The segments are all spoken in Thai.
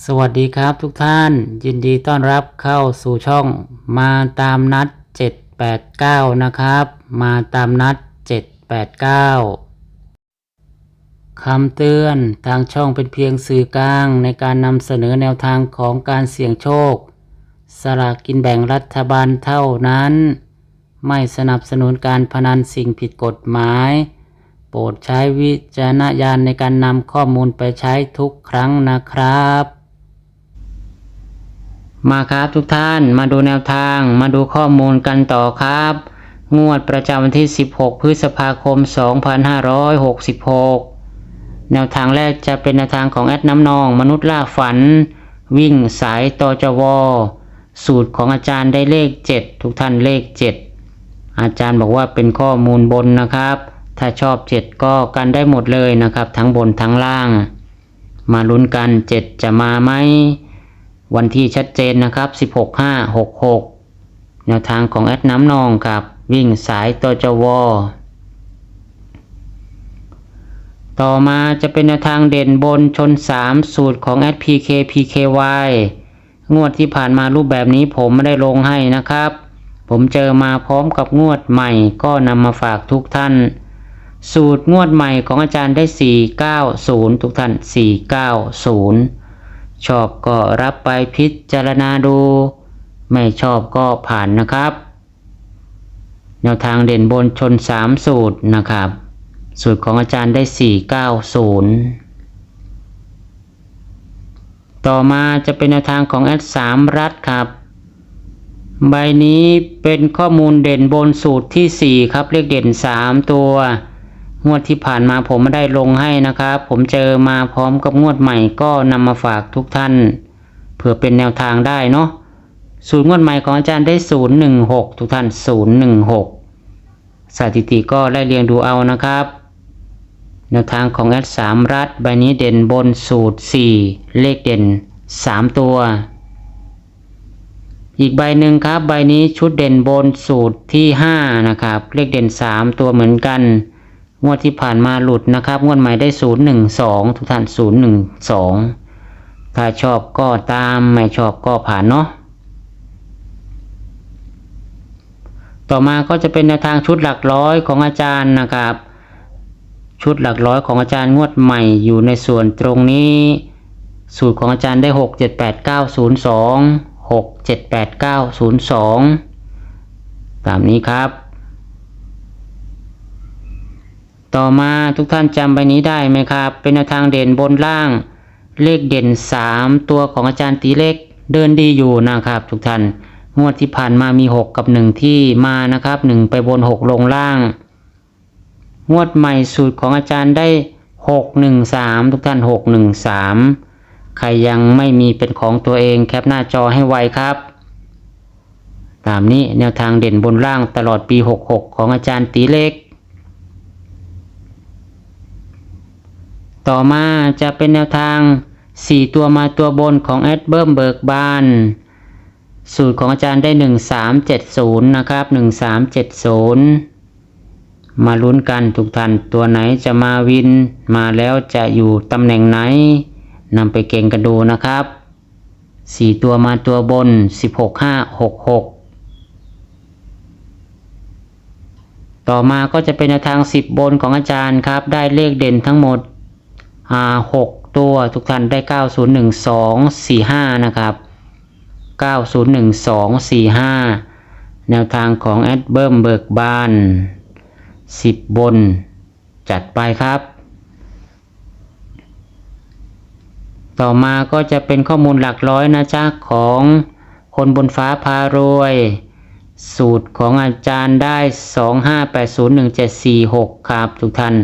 สวัสดีครับทุกท่านยินดีต้อนรับเข้าสู่ช่องมาตามนัด 789 นะครับ มาตามนัด 789 คำเตือนทางช่องเป็นเพียงสื่อกลางในการนำเสนอแนวทางของการเสี่ยงโชค สลากกินแบ่งรัฐบาลเท่านั้น ไม่สนับสนุนการพนันสิ่งผิดกฎหมาย โปรดใช้วิจารณญาณในการนำข้อมูลไปใช้ทุกครั้งนะครับ มาครับทุกท่านมาดูแนวทางมาดูข้อมูลกันต่อครับ งวดประจำวันที่ 16 พฤษภาคม 2566 แนวทางแรกจะเป็นแนวทางของแอดน้ำนอง มนุษย์ล่าฝัน วิ่งสายตจว สูตรของอาจารย์ได้เลข 7 ทุกท่านเลข 7 อาจารย์บอกว่าเป็นข้อมูลบนนะครับ ถ้าชอบ 7 ก็กันได้หมดเลยนะครับ ทั้งบนทั้งล่าง มาลุ้นกัน 7 จะมาไหม วันที่ชัดเจนนะครับ 16 5 66 แนวทางของแอดน้ำนองครับวิ่งสายตจวต่อมาจะเป็นแนวทางเด่นบนชน 3 สูตรของ s PK PKY งวดที่ผ่านมารูปแบบนี้ผมไม่ได้ลงให้นะครับ ผมเจอมาพร้อมกับงวดใหม่ก็นำมาฝากทุกท่าน สูตรงวดใหม่ของอาจารย์ได้ 490 ทุกท่าน 490 ชอบก็รับไปพิจารณาดู ไม่ชอบก็ผ่านนะครับ แนวทางเด่นบนชน 3 สูตรนะครับ สูตรของอาจารย์ได้ 490 ต่อมาจะเป็นแนวทางของแอด3รัฐครับ ใบนี้เป็นข้อมูลเด่นบนสูตรที่ 4 ครับเลขเด่น 3 ตัว งวดที่ผ่านมาผมไม่ได้ลงให้นะครับ ผมเจอมาพร้อมกับงวดใหม่ก็นำมาฝากทุกท่าน เผื่อเป็นแนวทางได้เนาะสูตรงวดใหม่ของอาจารย์ได้ 016 ทุกท่าน 016 สถิติก็ไล่เรียงดูเอานะครับ แนวทางของแอด3รัฐใบนี้เด่นบนสูตร 4 เลขเด่น 3 ตัว อีกใบหนึ่งครับ ใบนี้ชุดเด่นบนสูตรที่ 5 นะครับ เลขเด่น 3 ตัวเหมือนกัน งวดที่ผ่านมาหลุดนะครับ งวดใหม่ได้012ทุกท่าน012ถ้าชอบก็ตามไม่ชอบก็ผ่านเนาะต่อมาก็จะเป็นแนวทางชุดหลักร้อยของอาจารย์นะครับ ชุดหลักร้อยของอาจารย์งวดใหม่อยู่ในส่วนตรงนี้ สูตรของอาจารย์ได้6 7 8 9 0 2 6 7 8 9 0 2ตามนี้ครับ ต่อมาทุกท่านจำใบนี้ได้ไหมครับ เป็นแนวทางเด่นบนล่าง เลขเด่น 3 ตัวของอาจารย์ตีเล็กเดินดีอยู่นะครับ ทุกท่านงวดที่ผ่านมามี 6 กับ 1 ที่มานะครับ 1 ไปบน 6 ลงล่าง งวดใหม่สูตรของอาจารย์ได้ 6 1 3 ทุกท่าน 6 1 3 ใครยังไม่มีเป็นของตัวเองแคปหน้าจอให้ไวครับ ตามนี้แนวทางเด่นบนล่างตลอดปี 66 ของอาจารย์ตีเล็ก ต่อมาจะเป็นแนวทาง 4 ตัวมาตัวบนของแอดเบิร์มเบิกบาน สูตรของอาจารย์ได้ 1370 นะครับ 1370 มาลุ้นกันทุกท่านตัวไหนจะมาวิน มาแล้วจะอยู่ตำแหน่งไหนนำไปเก่งกันดูนะครับ 4 ตัวมาตัวบน 16566ต่อมาก็จะเป็นแนวทาง 10 บนของอาจารย์ครับ ได้เลขเด่นทั้งหมด อ่า6ตัวทุกท่านได้901245นะครับ901245แนวทางของแอดเบิร์มเบิกบาน10บน จัดไปครับ ต่อมาก็จะเป็นข้อมูลหลักร้อยนะจ๊ะของคนบนฟ้าพารวย สูตรของอาจารย์ได้ 25801746 ครับทุกท่าน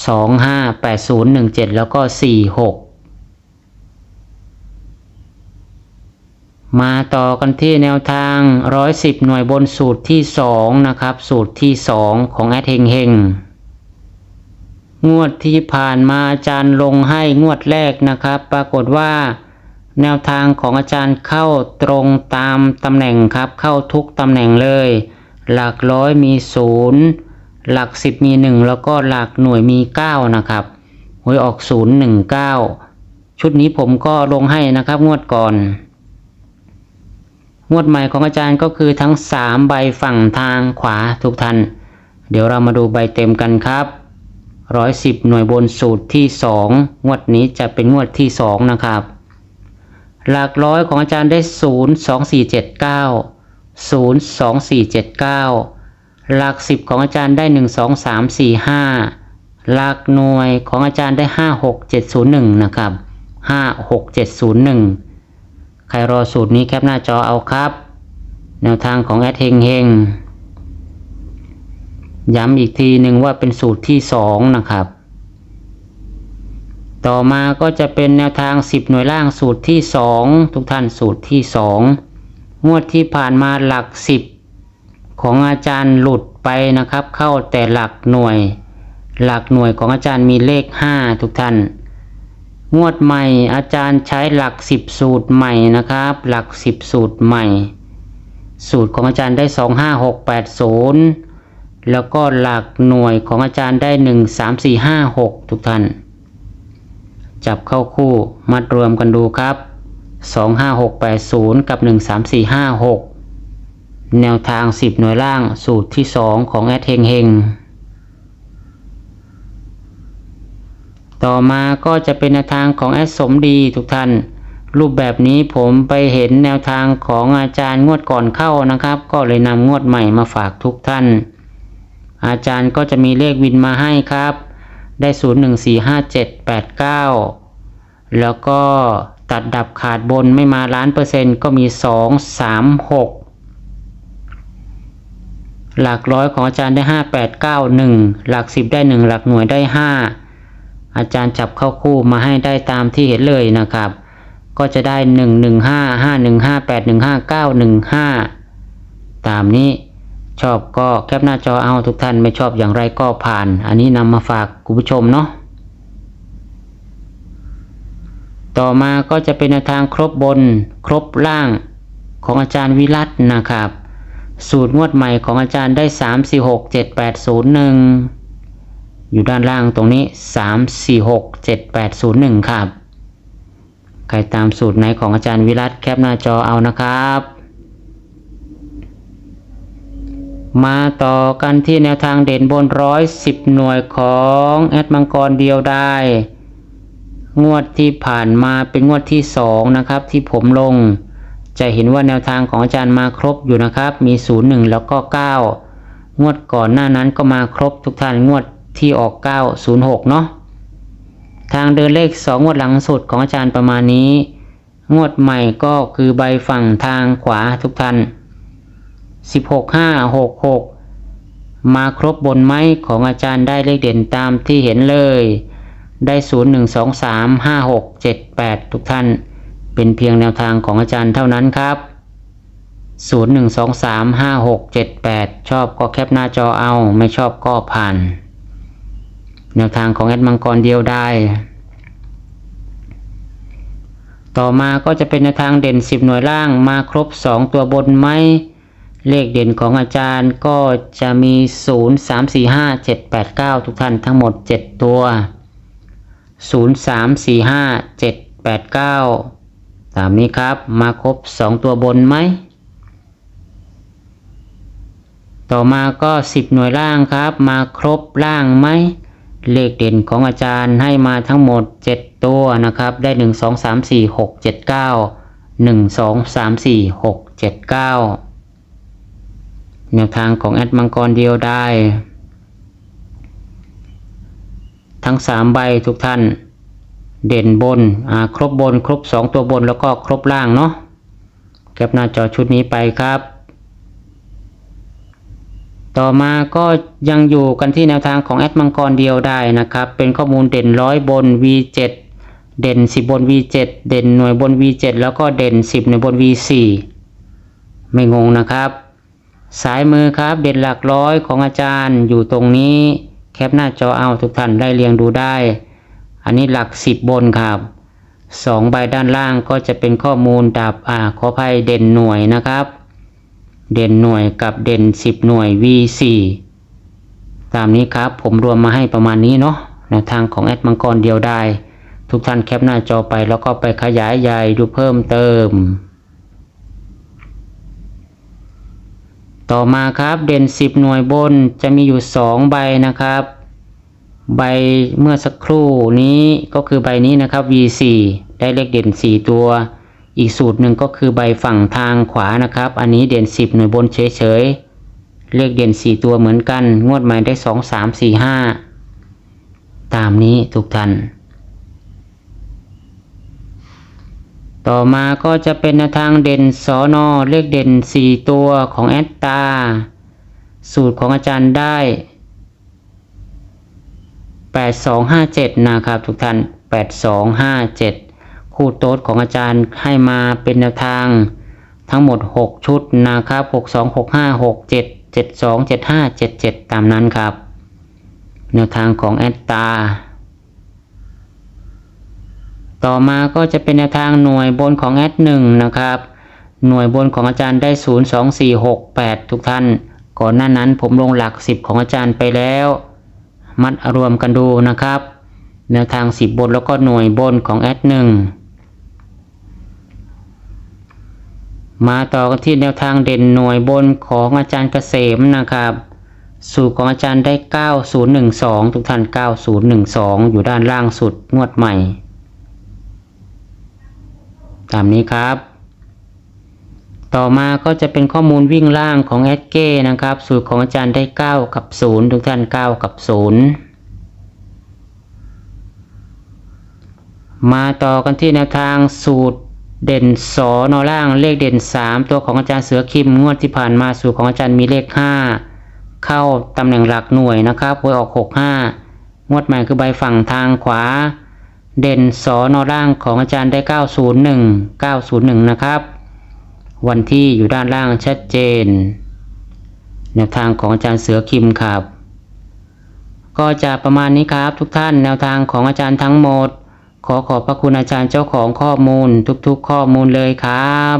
258017แล้วก็46มาต่อกันที่แนวทาง110หน่วยบนสูตรที่2นะครับ สูตรที่2ของแอดเฮงเฮงงวดที่ผ่านมาอาจารย์ลงให้งวดแรกนะครับ ปรากฏว่า แนวทางของอาจารย์เข้าตรงตามตำแหน่งครับ เข้าทุกตำแหน่งเลย หลักร้อยมีศูนย์ หลักสิบมีหนึ่งแล้วก็หลักหน่วยมีเก้านะครับหวยออกศูนย์หนึ่งเก้าชุดนี้ผมก็ลงให้นะครับ งวดก่อน งวดใหม่ของอาจารย์ก็คือทั้ง3ใบฝั่งทางขวาทุกท่านเดี๋ยวเรามาดูใบเต็มกันครับร้อยสิบหน่วยบนสูตรที่2งวดนี้จะเป็นงวดที่2นะครับ หลักร้อยของอาจารย์ได้0 2 4 7 9 0 2 4 7 9 หลักสิบของอาจารย์ได้1 2 3 4 5หลักหน่วยของอาจารย์ได้5 6 7 0 1นะครับ5 6 7 0 1ใครรอสูตรนี้แคปหน้าจอเอาครับ แนวทางของแอดเฮงเฮงย้ำอีกทีหนึ่งว่าเป็นสูตรที่2นะครับ ต่อมาก็จะเป็นแนวทาง10หน่วยล่างสูตรที่2ทุกท่านสูตรที่2งวดที่ผ่านมาหลัก10 ของอาจารย์หลุดไปนะครับ เข้าแต่หลักหน่วย หลักหน่วยของอาจารย์มีเลข 5 ทุกท่าน งวดใหม่อาจารย์ใช้หลัก 10 สูตรใหม่นะครับ หลัก 10 สูตรใหม่ สูตรของอาจารย์ได้ 25680 แล้วก็หลักหน่วยของอาจารย์ได้ 13456 ทุกท่าน จับเข้าคู่มัดรวมกันดูครับ 25680 กับ 13456 แนวทาง 10 หน่วยล่างสูตรที่ 2 ของแอดเฮงเฮงต่อมาก็จะเป็นแนวทางของแอดสมดีทุกท่าน รูปแบบนี้ผมไปเห็นแนวทางของอาจารย์งวดก่อนเข้านะครับ ก็เลยนำงวดใหม่มาฝากทุกท่าน อาจารย์ก็จะมีเลขวินมาให้ครับ ได้ 0 1 4 5 7 8 9 แล้วก็ตัดดับขาดบนไม่มาล้านเปอร์เซ็นต์ก็มี 2 3 6 หลักร้อยของอาจารย์ได้5 8 9 1หลัก10ได้1หลักหน่วยได้5อาจารย์จับเข้าคู่มาให้ได้ตามที่เห็นเลยนะครับ ก็จะได้1 1 5 5 1 5 8 1 5 9 1 5ตามนี้ชอบก็แคปหน้าจอเอาทุกท่านไม่ชอบอย่างไรก็ผ่าน อันนี้นำมาฝากคุณผู้ชมเนาะต่อมาก็จะเป็นทางครบบนครบล่างของอาจารย์วิรัตนะครับ สูตรงวดใหม่ของอาจารย์ได้3 4 6 7 8 0 1อยู่ด้านล่างตรงนี้3 4 6 7 8 0 1ครับ ใครตามสูตรไหนของอาจารย์วิรัตแคปหน้าจอเอานะครับ มาต่อกันที่แนวทางเด่นบนร้อยสิบหน่วยของแอดมังกรเดียวได้ งวดที่ผ่านมาเป็นงวดที่สองนะครับที่ผมลง จะเห็นว่าแนวทางของอาจารย์มาครบอยู่นะครับ มี 0 1 แล้วก็ 9 งวดก่อนหน้านั้นก็มาครบทุกท่านงวดที่ออก 906 เนาะทางเดินเลข 2 งวดหลังสุดของอาจารย์ประมาณนี้ งวดใหม่ก็คือใบฝั่งทางขวาทุกท่าน 16 5 6 6 มาครบบนไม้ของอาจารย์ได้เลขเด่นตามที่เห็นเลย ได้ 0 1 2 3 5 6 7 8 ทุกท่าน เป็นเพียงแนวทางของอาจารย์เท่านั้นครับ 0 1 2 3 5 6 7 8 ชอบก็แคปหน้าจอเอา ไม่ชอบก็ผ่าน แนวทางของแอดมังกรเดียวได้ ต่อมาก็จะเป็นแนวทางเด่น 10 หน่วยล่างมาครบ 2 ตัวบนไหมเลขเด่นของอาจารย์ก็จะมี 0 3 4 5 7 8 9 ทุกท่านทั้งหมด 7 ตัว 0 3 4 5 7 8 9 ตามนี้ครับมาครบ 2 ตัวบนไหม ต่อมาก็ 10 หน่วยล่างครับ มาครบล่างไหม เลขเด่นของอาจารย์ให้มาทั้งหมด 7 ตัวนะครับ ได้ 1 2 3 4 6 7 9 1 2 3 4 6 7 9 แนวทางของแอดมังกรเดียวได้ ทั้ง 3 ใบทุกท่าน เด่นบน อ่า ครบบน ครบ 2 ตัวบนแล้วก็ครบล่างเนาะแคปหน้าจอชุดนี้ไปครับ ต่อมาก็ยังอยู่กันที่แนวทางของแอดมังกรเดียวได้นะครับ เป็นข้อมูลเด่นร้อยบน V7 เด่น 10 บน V7 เด่นหน่วยบน V7 แล้วก็เด่น 10 หน่วยบน V4 ไม่งงนะครับ สายมือครับเด่นหลักร้อยของอาจารย์อยู่ตรงนี้ แคปหน้าจอเอาทุกท่านได้เรียงดูได้ อันนี้หลัก 10 บนครับสองใบด้านล่างก็จะเป็นข้อมูลดับอ่าขออภัยเด่นหน่วยนะครับ เด่นหน่วยกับเด่น 10 หน่วย V4 ตามนี้ครับผมรวมมาให้ประมาณนี้เนาะแนวทางของแอดมังกรเดียวได้ ทุกท่านแคปหน้าจอไปแล้วก็ไปขยายใหญ่ดูเพิ่มเติม ต่อมาครับเด่น 10 หน่วยบนจะมีอยู่ 2 ใบนะครับ ใบเมื่อสักครู่นี้ก็คือใบนี้นะครับ V4 ได้เลขเด่น 4 ตัว อีกสูตรหนึ่งก็คือใบฝั่งทางขวานะครับ อันนี้เด่น 10 หน่วยบนเฉยๆ เลขเด่น 4 ตัวเหมือนกัน งวดใหม่ได้ 2 3 4 5 ตามนี้ทุกท่าน ต่อมาก็จะเป็นทางเด่นสอนอเลขเด่น 4 ตัวของแอตตา สูตรของอาจารย์ได้ 8257 นะครับทุกท่าน 8257 คู่โต๊ดของอาจารย์ให้มาเป็นแนวทางทั้งหมด 6 ชุดนะครับ 6265 67 72 75 77 ตามนั้นครับ แนวทางของแอตตา ต่อมาก็จะเป็นแนวทางหน่วยบนของแอดหนึ่งนะครับ หน่วยบนของอาจารย์ได้ 0 2 4 6 8 ทุกท่าน ก่อนหน้านั้นผมลงหลัก 10 ของอาจารย์ไปแล้ว มัดรวมกันดูนะครับ แนวทาง 10 บนแล้วก็หน่วยบนของแอดหนึ่งมาต่อกันที่แนวทางเด่นหน่วยบนของอาจารย์เกษมนะครับ สูตรของอาจารย์ได้ 9012 ทุกท่าน 9012 อยู่ด้านล่างสุดงวดใหม่ ตามนี้ครับ ต่อมาก็จะเป็นข้อมูลวิ่งล่างของแอดเก้นะครับ สูตรของอาจารย์ได้ 9 กับ 0 ทุกท่าน 9 กับ 0 มาต่อกันที่แนวทางสูตรเด่นสอนอล่างเลขเด่น 3 ตัวของอาจารย์เสือคิมงวดที่ผ่านมาสูตรของอาจารย์มีเลข 5 เข้าตำแหน่งหลักหน่วยนะครับหวยออก 65 งวดใหม่คือใบฝั่งทางขวา เด่นสอนอล่างของอาจารย์ได้ 901 901 นะครับ วันที่อยู่ด้านล่างชัดเจนแนวทางของอาจารย์เสือคิมครับ ก็จะประมาณนี้ครับทุกท่านแนวทางของอาจารย์ทั้งหมด ขอขอบพระคุณอาจารย์เจ้าของข้อมูลทุกๆ ข้อมูลเลยครับ